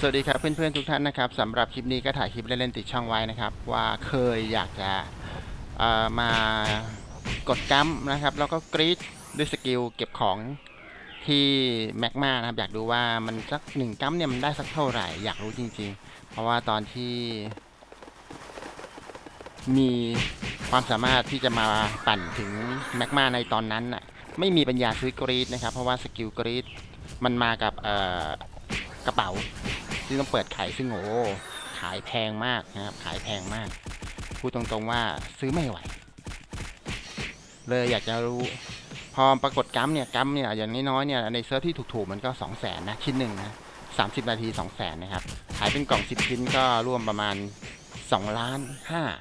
สวัสดีครับเพื่อนๆทุกท่านนะครับสำหรับคลิปนี้ก็ถ่ายคลิปเล่นๆติดช่องไว้นะครับ ว่าเคยอยากจะมากดกัมนะครับ แล้วก็กรีดด้วยสกิลเก็บของที่แมกมานะครับ อยากดูว่ามันสักหนึ่งกัมเนี่ยมันได้สักเท่าไหร่อยากรู้จริง ๆ เพราะว่าตอนที่ มีความสามารถที่จะมาปั่นถึงแมกมาในตอนนั้นน่ะไม่มีปัญญาซื้อกรีดนะครับ เพราะว่าสกิลกรีดมันมากับกระเป๋า ที่ต้องเปิดขายซึ่งโอ้ขายแพงมากนะครับ ขายแพงมาก พูดตรงๆว่าซื้อไม่ไหว เลยอยากจะรู้ พอปรากฏกัมเนี่ยกัมเนี่ยอย่างน้อยๆเนี่ยในเซิร์ฟที่ถูกๆมันก็2 0 0แสนนะชิ้นหนึ่งนะ30นาที2 0 0แสนนะครับ ขายเป็นกล่อง10ชิ้นก็ร่วมประมาณ2ล้าน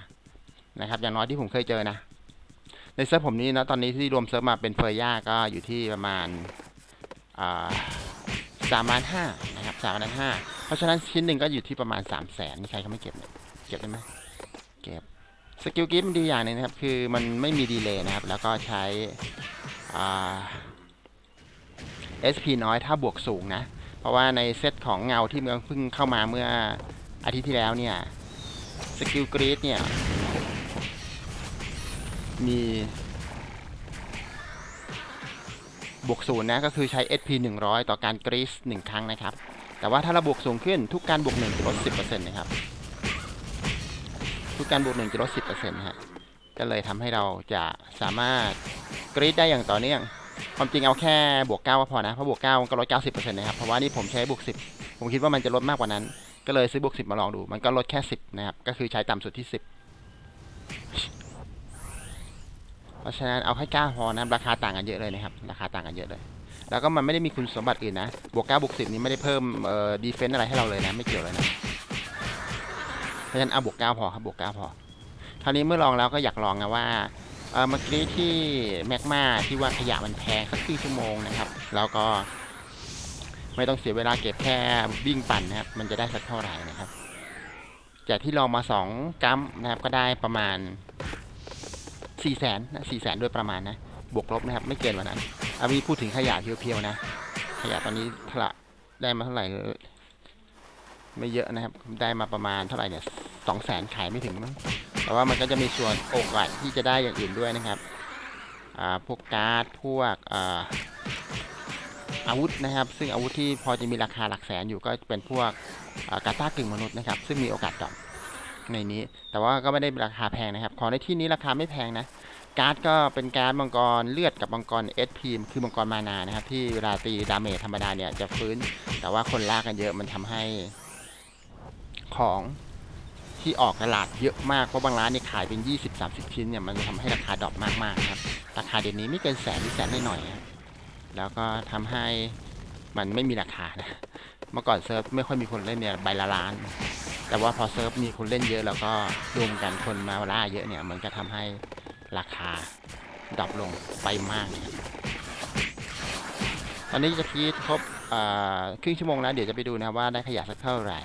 5นะครับ อย่างน้อยที่ผมเคยเจอนะ ในเซิร์ฟผมนี้นะตอนนี้ที่รวมเซิร์ฟมาเป็นเฟอร์ย่าก็อยู่ที่ประมาณอ่า สามล้านห้านะครับสามล้านห้าเพราะฉะนั้นชิ้นหนึ่งก็อยู่ที่ประมาณ3 0 0แสนมีใครเขาไม่เก็บเนี่ยเก็บได้ไหมเก็บสกิลกิฟต์มันดีอย่างหนึงนะครับ คือมันไม่มีดีเลย์นะครับ แล้วก็ใช้อ่า SP น้อยถ้าบวกสูงนะ เพราะว่าในเซตของเงาที่เมันเพิ่งเข้ามาเมื่ออาทิตย์ที่แล้วเนี่ยสกิลกรีดเนี่ยมี บวกศูนย์นะก็คือใช้ SP 100 ต่อการกรีซหนึ่งครั้งนะครับ แต่ว่าถ้าเราบวกสูงขึ้นทุกการบวกหนึ่งจะลด 10%นะครับ ทุกการบวกหนึ่งจะลด 10%นะฮะก็เลยทำให้เราจะสามารถกรีดได้อย่างต่อเนื่อง ความจริงเอาแค่บวก9ก็พอนะ เพราะบวก9มันก็ลด90%นะครับ เพราะว่านี่ผมใช้บวก10 ผมคิดว่ามันจะลดมากกว่านั้น ก็เลยซื้อบวก10 มาลองดู มันก็ลดแค่ 10 นะครับ ก็คือใช้ต่ำสุดที่ 10 ราะฉะนั้นเอาแค่9พอนะราคาต่างกันเยอะเลยนะครับ ราคาต่างกันเยอะเลย แล้วก็มันไม่ได้มีคุณสมบัติอื่นนะบวก9บวก10 นี้ไม่ได้เพิ่มเอ่อดีเฟนต์อะไรให้เราเลยนะ ไม่เกี่ยวเลยนะ เพราะฉะนั้นเอาบวก9พอครับบวก9พอ คราวนี้เมื่อลองแล้วก็อยากลองนะว่าเออเมื่อกี้ที่แมกมาที่ว่าขยะมันแพงสักครึ่งชั่วโมงนะครับแล้วก็ไม่ต้องเสียเวลาเก็บแค่วิ่งปั่นนะครับ มันจะได้สักเท่าไหร่นะครับ จากที่ลองมา2กัมนะครับก็ได้ประมาณ 4แสนนะ4แสนโดยประมาณนะ บวกลบนะครับ ไม่เกินกว่านั้นอาวีพูดถึงขยะเพียวๆนะ ขยะตอนนี้ท่าได้มาเท่าไหร่ ไม่เยอะนะครับ ได้มาประมาณเท่าไหร่เนี่ยสองแสนขายไม่ถึงมั้งแต่ว่ามันก็จะมีส่วนโอกาสที่จะได้อย่างอื่นด้วยนะครับ อ่า พวกการ์ด พวกอ่าอาวุธนะครับ ซึ่งอาวุธที่พอจะมีราคาหลักแสนอยู่ก็เป็นพวกอากาตากึ่งมนุษย์นะครับ ซึ่งมีโอกาสดรอป ในนี้ แต่ว่าก็ไม่ได้ราคาแพงนะครับ ของในที่นี้ราคาไม่แพงนะ การ์ดก็เป็นการ์ดมังกรเลือดกับมังกร SP คือมังกรมานานะครับ ที่เวลาตีดาเมจธรรมดาเนี่ยจะฟื้น แต่ว่าคนลากกันเยอะมันทำให้ของที่ออกตลาดเยอะมาก เพราะบางร้านเนี่ยขายเป็น 20-30 ชิ้นเนี่ยมันจะทำให้ราคาดรอปมากๆครับ ราคาเดี๋ยวนี้ไม่เกินแสนหรือแสนหน่อยๆครับแล้วก็ทำให้มันไม่มีราคานะ เมื่อก่อนเซิร์ฟไม่ค่อยมีคนเล่นเนี่ยใบละล้าน แต่ว่าพอเซิร์ฟมีคนเล่นเยอะแล้วก็รวมกันคนมาล่าเยอะเนี่ย มันก็ทำให้ราคาดรอปลงไปมากนะครับตอนนี้จะพีทครบครึ่งชั่วโมงแล้ว เดี๋ยวจะไปดูนะครับว่าได้ขยะสักเท่าไหร่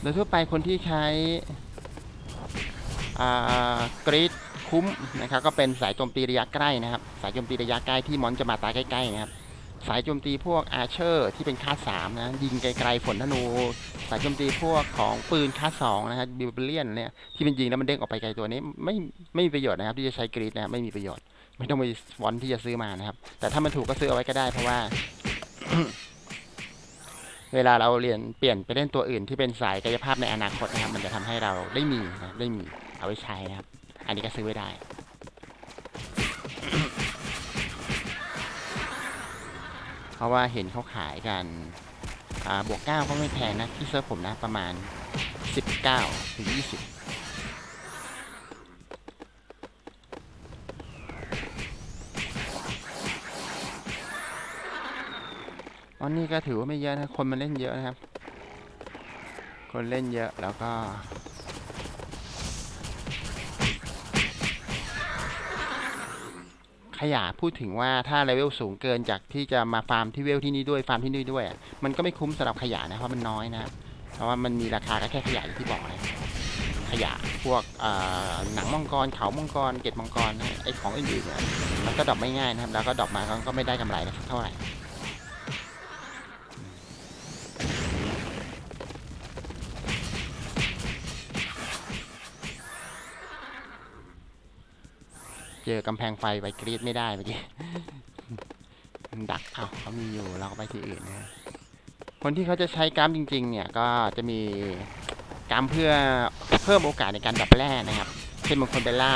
โดยทั่วไปคนที่ใช้ กรีดคุ้มนะครับก็เป็นสายโจมตีระยะใกล้นะครับ สายโจมตีระยะใกล้ที่มอนจะมาตายใกล้ๆนะครับสายโจมตีพวกอาเชอร์ที่เป็นค่าสามนะยิงไกลๆฝนธนู สายโจมตีพวกของปืนค่าสองนะครับบิวเบเลียนเนี่ยที่เป็นยิงแล้วมันเด้งออกไปไกลตัวนี้ไม่ไม่มีประโยชน์นะครับ ที่จะใช้กรีดนะครับไม่มีประโยชน์ ไม่ต้องไปวอนที่จะซื้อมานะครับ แต่ถ้ามันถูกก็ซื้อเอาไว้ก็ได้เพราะว่า เวลาเราเรียนเปลี่ยนไปเล่นตัวอื่นที่เป็นสายกายภาพในอนาคตนะครับ มันจะทำให้เราได้มีนะได้มี เอาไว้ใช้นะครับ อันนี้ก็ซื้อไว้ได้ เพราะว่าเห็นเขาขายกันบวกเก้าก็ไม่แพงนะ ที่เซิร์ฟผมนะประมาณสิบเก้าถึงยี่สิบวันนี้ก็ถือว่าไม่เยอะนะ คนมันเล่นเยอะนะครับ คนเล่นเยอะแล้วก็ ขยะพูดถึงว่าถ้าเลเวลสูงเกินจากที่จะมาฟาร์มที่เวลที่นี่ด้วยฟาร์มที่นี่ด้วยอะมันก็ไม่คุ้มสำหรับขยะนะเพราะมันน้อยนะเพราะว่ามันมีราคาก็แค่ขยะที่บอกนะขยะพวกอ่อหนังมังกรเขามังกรเกล็ดมังกรไอของอื่นๆเนี่ยมันก็ดรอปไม่ง่ายนะครับ แล้วก็ดรอปมาก็ไม่ได้กำไรนะเท่าไหร่ เจอกำแพงไฟไปกรีดไม่ได้เมื่อกี้ดักเอาเขามีอยู่เราก็ไปที่อื่นนะคนที่เขาจะใช้กรามจริง ๆ เนี่ยก็จะมีกรามเพื่อเพิ่มโอกาสในการดับแร่นะครับเช่นบางคนไปล่า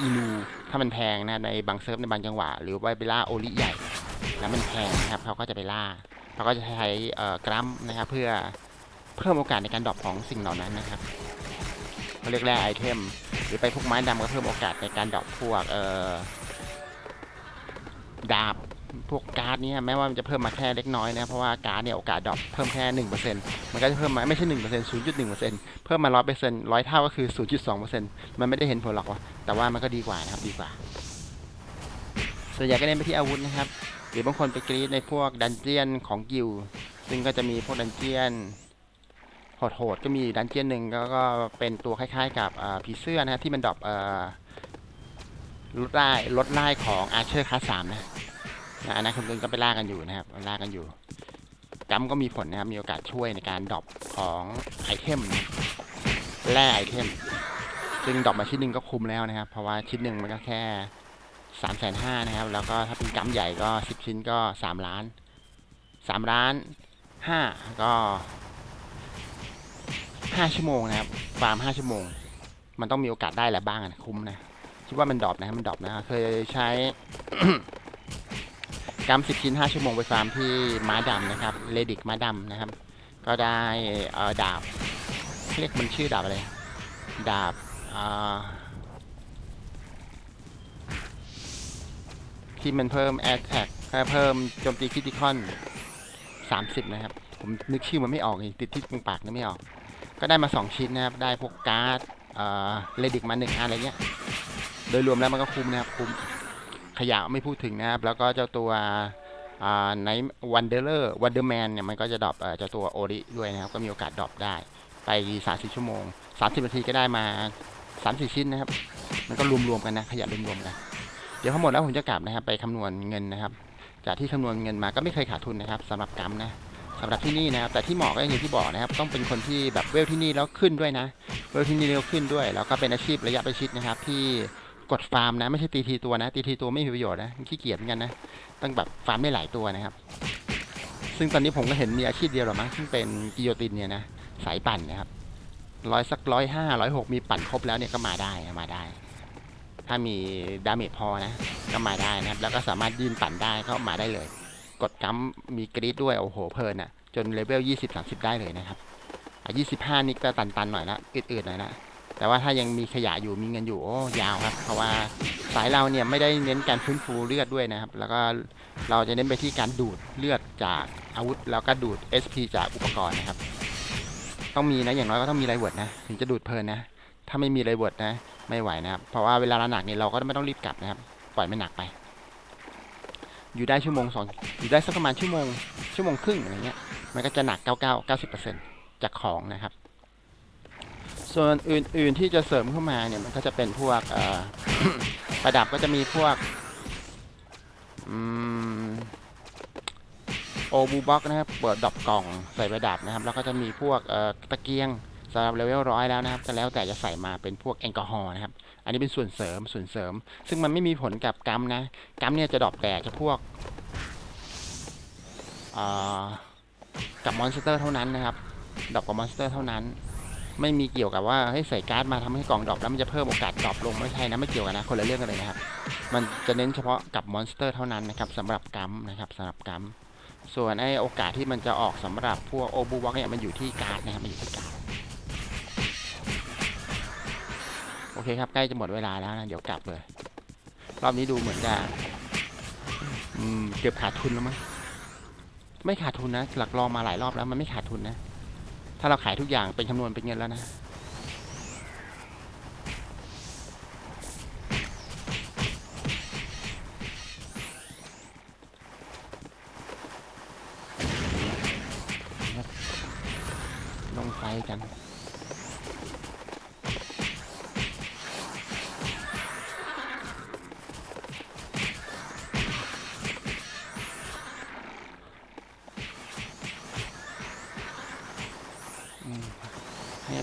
อีลูถ้ามันแพงนะในบางเซิร์ฟในบางจังหวะ หรือว่าไปล่าโอลิใหญ่ แล้วมันแพงนะครับเขาก็จะไปล่าเขาก็จะใช้กรัมนะครับเพื่อเพิ่มโอกาสในการดรอปของสิ่งเหล่านั้นนะครับเขาเรียกแร่ไอเทม รือไปพวกไม้ดำก็เพิ่มโอกาสในการดรอปพวกเอ่อดาบพวกการ์ดเนี่ยแม้ว่ามันจะเพิ่มมาแค่เล็กน้อยนะเพราะว่าการ์ดเนี่ยโอกาสดรอปเพิ่มแค่หนึ่งเปอร์เซ็นต์มันก็จะเพิ่มมาไม่ใช่หนึ่งเปอร์เซ็นต์ศูนย์จุดหนึ่งเปอร์เซ็นต์เพิ่มมาร้อยเปอร์เซ็นต์ร้อยเท่าก็คือศูนย์จุดสองเปอร์เซ็นต์มันไม่ได้เห็นผลหรอกวะแต่ว่ามันก็ดีกว่านะครับดีกว่า ส่วนใหญ่ก็เน้นไปที่อาวุธนะครับ หรือบางคนไปกรีดในพวกดันเจียนของกิลซึ่งก็จะมีพวกดันเจียน โหดๆก็มีดันเจียนหนึ่งก็ก็เป็นตัวคล้ายๆ กับผีเสื้อนะที่มันดรอปลดไล่ลดไล่ของอาร์เชอร์คลาสสามนะนะอันนั้นคนอื่นก็ไปล่ากันอยู่นะครับล่ากันอยู่กัมก็มีผลนะครับมีโอกาสช่วยในการดรอปของไอเทมแร่ไอเทมซึ่งดรอปมาชิ้นหนึ่งก็คุ้มแล้วนะครับ เพราะว่าชิ้นหนึ่งมันก็แค่สามแสนห้านะครับ แล้วก็ถ้าเป็นกัมใหญ่ก็สิบชิ้นก็สามล้านสามล้านห้าก็ ห้าชั่วโมงนะครับ ฟาร์มห้าชั่วโมง มันต้องมีโอกาสได้แหละบ้างอะคุ้มนะ คิดว่ามันดรอปนะมันดรอปนะ เคยใช้กัมสิบชิ้นห้าชั่วโมงไปฟาร์มที่ม้าดำนะครับ เลดิกม้าดำนะครับ ก็ได้เอ่อดาบเรียกมันชื่อดาบอะไร ดาบที่มันเพิ่ม a อ t แท็กเพิ่มโจมตีคิติคอนสามสิบนะครับ ผมนึกชื่อมันไม่ออกอีกติดที่ตรงปากนึกไม่ออก ก็ได้มาสองชิ้นนะครับ ได้พวกการ์ดเลดิกมาหนึ่งอันอะไรเงี้ย โดยรวมแล้วมันก็คุ้มนะครับ คุ้ม ขยะไม่พูดถึงนะครับ แล้วก็เจ้าตัวไนวันเดอร์วันเดอร์แมนเนี่ยมันก็จะดรอปเจ้าตัวโอริด้วยนะครับ ก็มีโอกาสดรอปได้ ไปสามสิบชั่วโมงสามสิบนาทีก็ได้มาสามสี่ชิ้นนะครับ มันก็รวมๆกันนะ ขยะรวมๆกัน เดี๋ยวพอหมดแล้วผมจะกลับนะครับ ไปคำนวณเงินนะครับ จากที่คำนวณเงินมาก็ไม่เคยขาดทุนนะครับสำหรับกัมนะ สำหรับที่นี่นะครับ แต่ที่เหมาะก็อย่างที่บอกนะครับ ต้องเป็นคนที่แบบเวลที่นี่แล้วขึ้นด้วยนะ เวลที่นี่แล้วขึ้นด้วย แล้วก็เป็นอาชีพระยะประชิดนะครับ ที่กดฟาร์มนะ ไม่ใช่ตีทีตัวนะ ตีทีตัวไม่มีประโยชน์นะขี้เกียจเหมือนกันนะ ต้องแบบฟาร์มได้หลายตัวนะครับ ซึ่งตอนนี้ผมก็เห็นมีอาชีพเดียวหรอมั้งซึ่งเป็นกิโยตินเนี่ยนะ สายปั่นนะครับ ร้อยสักร้อยห้าร้อยหกมีปั่นครบแล้วเนี่ยก็มาได้มาได้ ถ้ามีดาเมจพอนะ ก็มาได้นะครับ แล้วก็สามารถยืนปั่นได้ก็มาได้เลย กดกัมมีกรีดด้วย โอ้โห เพลินอะจนเลเวลยี่สิบสามสิบได้เลยนะครับอะยี่สิบห้านี่ก็ตันๆหน่อยละอืดๆหน่อยละแต่ว่าถ้ายังมีขยะอยู่มีเงินอยู่โอ้ยาวครับ เพราะว่าสายเราเนี่ยไม่ได้เน้นการฟื้นฟูเลือดด้วยนะครับ แล้วก็เราจะเน้นไปที่การดูดเลือดจากอาวุธ แล้วก็ดูด SP จากอุปกรณ์นะครับ ต้องมีนะอย่างน้อยก็ต้องมีไรเวิร์ดนะถึงจะดูดเพลินนะ ถ้าไม่มีไรเวิร์ดนะ ไม่ไหวนะครับ เพราะว่าเวลาเราหนักเนี่ยเราก็ไม่ต้องรีบกลับนะครับ ปล่อยมันหนักไป อยู่ได้ชั่วโมงสองอยู่ได้สักประมาณชั่วโมงชั่วโมงครึ่งอะไรเงี้ย มันก็จะหนัก 99 90%จากของนะครับ ส่วนอื่นๆที่จะเสริมเข้ามาเนี่ยมันก็จะเป็นพวกประดับก็จะมีพวกโอบูบ็อกนะครับ เปิดดอกกล่องใส่ประดับนะครับ แล้วก็จะมีพวกตะเกียง สำหรับเลเวลร้อยแล้วนะครับก็แล้วแต่จะใส่มาเป็นพวกแอลกอฮอล์นะครับ อันนี้เป็นส่วนเสริมส่วนเสริม ซึ่งมันไม่มีผลกับกัมนะกัมเนี่ยจะดรอปแต่จะพวกกับมอนสเตอร์เท่านั้นนะครับดรอปกับมอนสเตอร์เท่านั้น ไม่มีเกี่ยวกับว่าให้ใส่การ์ดมาทำให้กล่องดรอปแล้วมันจะเพิ่มโอกาสดรอปลงไม่ใช่นะไม่เกี่ยวกันนะคนละเรื่องกันเลยนะครับ มันจะเน้นเฉพาะกับมอนสเตอร์เท่านั้นนะครับสำหรับกัมนะครับสำหรับกัมส่วนไอโอกาสที่มันจะออกสำหรับพวกโอบูบ็อกเนี่ยมันอยู่ที่การ์ดนะครับมันอยู่ที่การ์ด เคครับใกล้จะหมดเวลาแล้วนะเดี๋ยวกลับเลย รอบนี้ดูเหมือนจะเกือบขาดทุนแล้วมั้งไม่ขาดทุนนะหลักลองมาหลายรอบแล้วมันไม่ขาดทุนนะ ถ้าเราขายทุกอย่างเป็นคำนวณเป็นเงินแล้วนะลงไฟกัน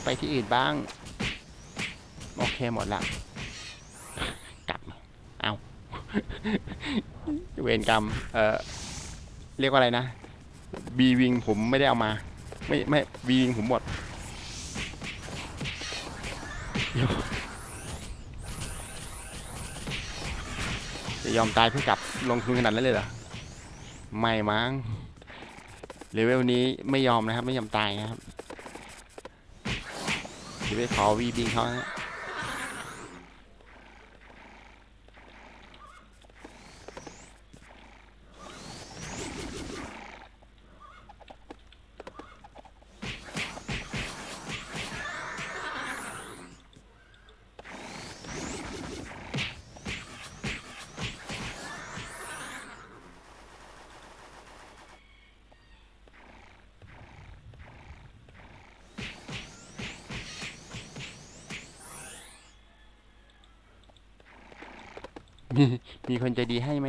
ไปที่อื่นบ้าง โอเคหมดละ กลับ เอาเวรกรรม เอ่อ เรียกว่าอะไรนะ บีวิงผมไม่ได้เอามา ไม่ไม่บีวิงผมหมดยวจะยอมตายเพื่อกลับลงทุนขนาดนั้นเลยเหรอ ไม่มั้งเลเวลนี้ไม่ยอมนะครับ ไม่ยอมตายนะครับ เดี๋ยวไปขอวีบิงเขา มีคนใจดีให้ไหม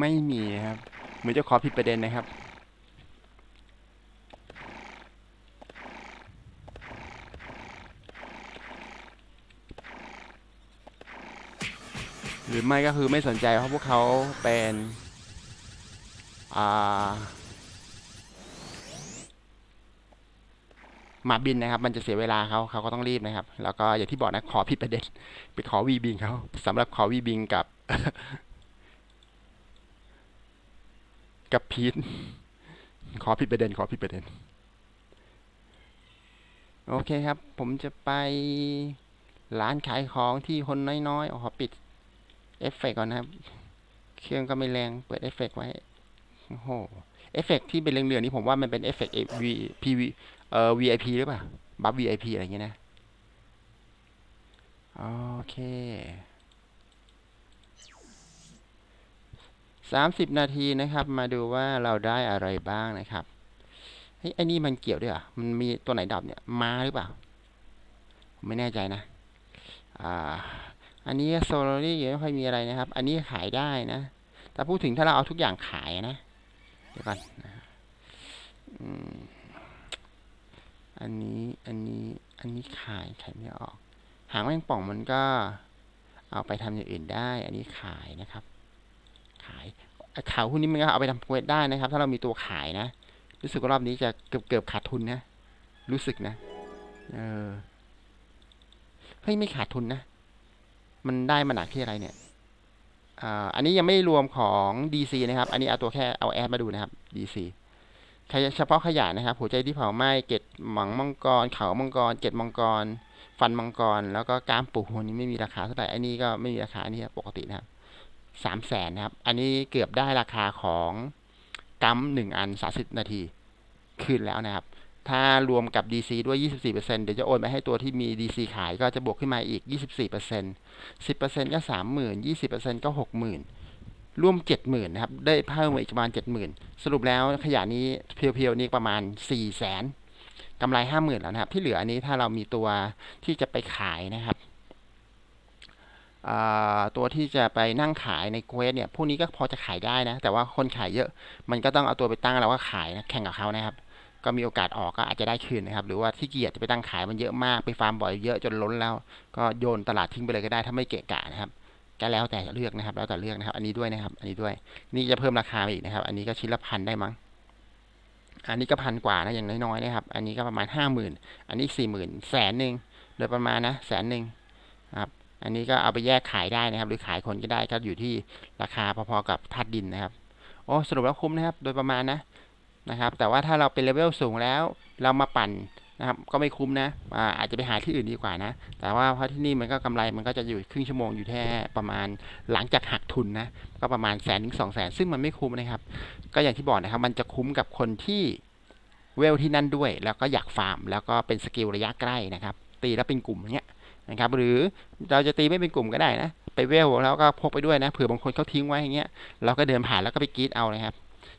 ไม่มีครับ เหมือนจะขอผิดประเด็นนะครับ หรือไม่ก็คือไม่สนใจเพราะพวกเขาเป็นอ่ามาบินนะครับ มันจะเสียเวลาเขาเขาก็ต้องรีบนะครับ แล้วก็อย่างที่บอกนะขอผิดประเด็นไปขอวีบิงเขาสำหรับขอวีบิงกับ กับพีทขอผิดประเด็น ขอผิดประเด็น โอเคครับ ผมจะไปร้านขายของที่คนน้อยๆอ๋อขอปิด เอฟเฟกต์ก่อนนะครับ เครื่องก็ไม่แรง เปิดเอฟเฟกต์ไว้ โอ้โห เอฟเฟกต์ที่เป็นเหลืองๆนี่ผมว่ามันเป็นเอฟเฟกต์ V P V เอ่อ VIP หรือเปล่า บัฟ VIP อะไรอย่างเงี้ยนะ โอเคสามสิบนาทีนะครับ มาดูว่าเราได้อะไรบ้างนะครับเฮ้ยไอ้นี่มันเกี่ยวด้วยอะมันมีตัวไหนดับเนี่ย มาหรือเปล่า ไม่แน่ใจนะ อ่า อันนี้โซลารี่ไม่ค่อยมีอะไรนะครับ อันนี้ขายได้นะแต่พูดถึงถ้าเราเอาทุกอย่างขายนะ เดี๋ยวก่อนนะอันนี้ อันนี้ อันนี้ขายขายไม่ออก หางแมงป่องมันก็เอาไปทำอย่างอื่นได้ อันนี้ขายนะครับ ขายขาวหุ้นนี้มันก็เอาไปทำเวสได้นะครับ ถ้าเรามีตัวขายนะ รู้สึกว่ารอบนี้จะเกือบเกือบขาดทุนนะ รู้สึกนะ เออ เฮ้ยไม่ขาดทุนนะ มันได้มาหนักที่อะไรเนี่ยออันนี้ยังไม่รวมของ DC นะครับ อันนี้เอาตัวแค่เอาแอดมาดูนะครับ DC ขยะเฉพาะขยะนะครับ หัวใจที่เผาไหม้ เกล็ดหมังมังกร เขามังกร เกล็ดมังกร ฟันมังกร แล้วก็ก้ามปูหัวนี้ไม่มีราคาเท่าไหร่ อันนี้ก็ไม่มีราคา อันนี้ปกตินะครับสามแสนนะครับ อันนี้เกือบได้ราคาของกัมหนึ่งอันสาสิบนาที คืนแล้วนะครับ ถ้ารวมกับ DC ด้วย 24%เดี๋ยวจะโอนไปให้ตัวที่มี DC ขายก็จะบวกขึ้นมาอีก 24% 10%ก็ 30,000 20%ก็ 60,000รวม 70,000 นะครับ ได้เพิ่มมาอีกประมาณ 70,000 สรุปแล้วขยะนี้เพียวๆ นี่ประมาณ 400,000กำไร 50,000 แล้วนะครับ ที่เหลืออันนี้ถ้าเรามีตัวที่จะไปขายนะครับตัวที่จะไปนั่งขายในเควสเนี่ย พวกนี้ก็พอจะขายได้นะ แต่ว่าคนขายเยอะ มันก็ต้องเอาตัวไปตั้งแล้วก็ขายนะ แข่งกับเขานะครับ ก็มีโอกาสออกก็อาจจะได้คืนนะครับ หรือว่าที่เกียจจะไปตั้งขายมันเยอะมากไปฟาร์มบ่อยเยอะจนล้นแล้ว ก็โยนตลาดทิ้งไปเลยก็ได้ถ้าไม่เกะกะนะครับก็แล้วแต่เลือกนะครับ แล้วแต่เลือกนะครับ อันนี้ด้วยนะครับ อันนี้ด้วย นี่จะเพิ่มราคาไปอีกนะครับ อันนี้ก็ชิ้นละพันได้มั้ง อันนี้ก็พันกว่านะอย่างน้อยๆนะครับ อันนี้ก็ประมาณห้าหมื่นอันนี้สี่หมื่นแสนหนึ่งโดยประมาณนะแสนหนึ่งครับ อันนี้ก็เอาไปแยกขายได้นะครับ หรือขายคนก็ได้ก็อยู่ที่ราคาพอๆกับธาตุดินนะครับโอ้สรุปแล้วคุ้มนะครับ โดยประมาณนะ นะครับ แต่ว่าถ้าเราเป็นเลเวลสูงแล้ว เรามาปั่นนะครับ ก็ไม่คุ้มนะอาอาจจะไปหาที่อื่นดีกว่านะ แต่ว่าเพราะที่นี่มันก็กำไรมันก็จะอยู่ครึ่งชั่วโมงอยู่แค่ประมาณหลังจากหักทุนนะ ก็ประมาณแสนถึงสองแสนซึ่งมันไม่คุ้มนะครับ ก็อย่างที่บอกนะครับ มันจะคุ้มกับคนที่เวลที่นั่นด้วย แล้วก็อยากฟาร์ม แล้วก็เป็นสกิลระยะใกล้นะครับ ตีแล้วเป็นกลุ่มอย่างเงี้ยนะครับหรือเราจะตีไม่เป็นกลุ่มก็ได้นะ ไปเวลแล้วก็พกไปด้วยนะเผื่อบางคนเขาทิ้งไว้อย่างเงี้ยเราก็เดินผ่านแล้วก็ไปกรีดเอานะครับ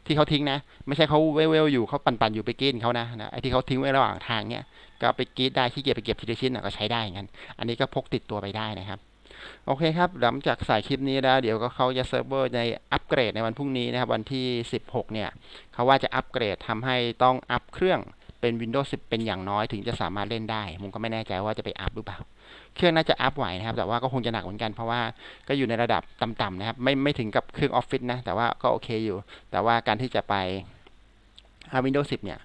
ที่เขาทิ้งนะ ไม่ใช่เขาเวลเวอยู่เขาปั่นๆอยู่ไปกรีดเขานะนะไอ้ที่เขาทิ้งไว้ระหว่างทางเนี้ยก็ไปกรีดได้ขี้เกียจไปเก็บทีละชิ้นนะก็ใช้ได้งั้น อันนี้ก็พกติดตัวไปได้นะครับโอเคครับ หลังจากใส่คลิปนี้แล้ว เดี๋ยวก็เขาจะเซิร์ฟเวอร์ในอัปเกรดในวันพรุ่งนี้นะครับ วันที่ 16 เนี่ยเขาว่าจะอัปเกรดทำให้ต้องอัพเครื่อง เป็น Windows 10 เป็นอย่างน้อยถึงจะสามารถเล่นได้ผมก็ไม่แน่ใจว่าจะไปอัพหรือเปล่า เครื่องน่าจะอัพไหวนะครับ แต่ว่าก็คงจะหนักเหมือนกันเพราะว่าก็อยู่ในระดับต่ำๆนะครับ ไม่ไม่ถึงกับเครื่องออฟฟิศนะ แต่ว่าก็โอเคอยู่ แต่ว่าการที่จะไปหา Windows 10 เนี่ย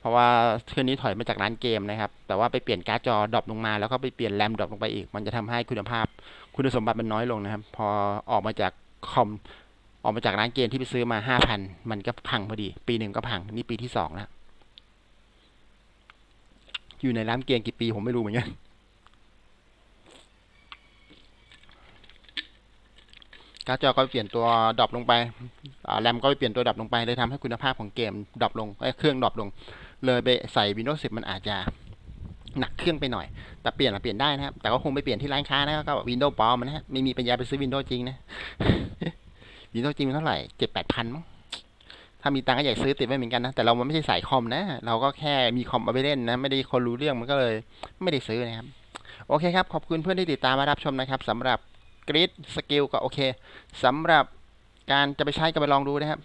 เพราะว่าเครื่องนี้ถอยมาจากร้านเกมนะครับ แต่ว่าไปเปลี่ยนการ์ดจอดรอปลงมา แล้วก็ไปเปลี่ยนแรมดรอปลงไปอีก มันจะทำให้คุณภาพ คุณสมบัติมันน้อยลงนะครับ พอออกมาจากคอมออกมาจากร้านเกมที่ไปซื้อมาห้าพันมันก็พังพอดี ปีหนึ่งก็พัง นี่ปีที่สองแล้ว อยู่ในร้านเกมกี่ปีผมไม่รู้เหมือนกันการ์ดจอก็ไปเปลี่ยนตัวดรอปลงไปแรมก็ไปเปลี่ยนตัวดรอปลงไปเลยทำให้คุณภาพของเกมดรอปลงเเครื่องดรอปลง เลยไปใส่ Windows 10 มันอาจจะหนักเครื่องไปหน่อย แต่เปลี่ยนเปลี่ยนได้นะครับ แต่ก็คงไปเปลี่ยนที่ร้านค้านะก็วินโดว์ปลอมนะฮะไม่มีปัญญาไปซื้อวินโดว์จริงนะวินโดว์จริงเท่าไหร่เจ็ดแปดพันมั้ง ถ้ามีตังค์ก็อยากซื้อติดไว้เหมือนกันนะ แต่เราไม่ใช่สายคอมนะ เราก็แค่มีคอมเอาไปเล่นนะ ไม่ได้คนรู้เรื่องมันก็เลยไม่ได้ซื้อนะครับ โอเคครับ ขอบคุณเพื่อนที่ติดตามมารับชมนะครับสำหรับกริดสกิลก็โอเคสำหรับการจะไปใช้ก็ไปลองดูนะครับ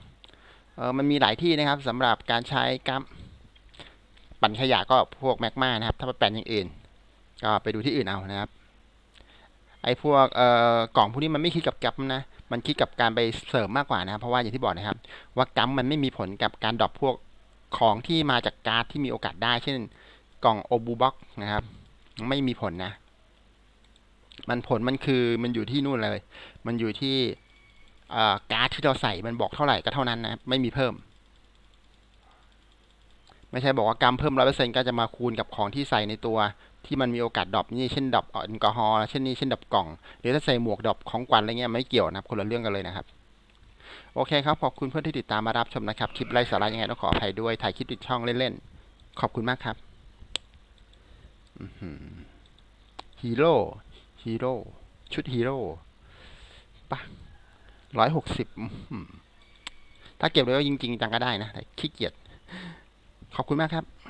เออมันมีหลายที่นะครับสำหรับการใช้กัมปั่นขยะก็พวกแมกมานะครับ ถ้าไปปั่นอย่างอื่น ก็ไปดูที่อื่นเอานะครับ ไอ้พวกเอ่อกล่องพวกนี้มันไม่คิดกับกัมนะ มันคิดกับการไปเสริมมากกว่านะครับ เพราะว่าอย่างที่บอกนะครับ ว่ากัมมันไม่มีผลกับการดรอปพวกของที่มาจากการ์ดที่มีโอกาสได้ เช่น กล่องโอบูบ็อกนะครับ ไม่มีผลนะ มันผลมันคือมันอยู่ที่นู่นเลย มันอยู่ที่การ์ดที่เราใส่มันบอกเท่าไหร่ก็เท่านั้นนะ ไม่มีเพิ่ม ไม่ใช่บอกว่ากรัมเพิ่มร้อยเปอร์เซ็นต์ก็จะมาคูณกับของที่ใส่ในตัวที่มันมีโอกาสดรอปนี่เช่นดรอปแอลกอฮอล์เช่นนี้เช่นดรอปกล่อง หรือถ้าใส่หมวกดรอปของกวันอะไรเงี้ยไม่เกี่ยวนะครับคนละเรื่องกันเลยนะครับ โอเคครับ ขอบคุณเพื่อนที่ติดตามมารับชมนะครับ คลิปไร้สาระยังไงต้องขออภัยด้วยถ่ายคลิปติดช่องเล่นๆ ขอบคุณมากครับฮีโร่ฮีโร่ชุดฮีโร่ปะร้อยหกสิบถ้าเก็บเลยก็จริงๆจังก็ได้นะแต่ขี้เกียจ ขอบคุณมากครับ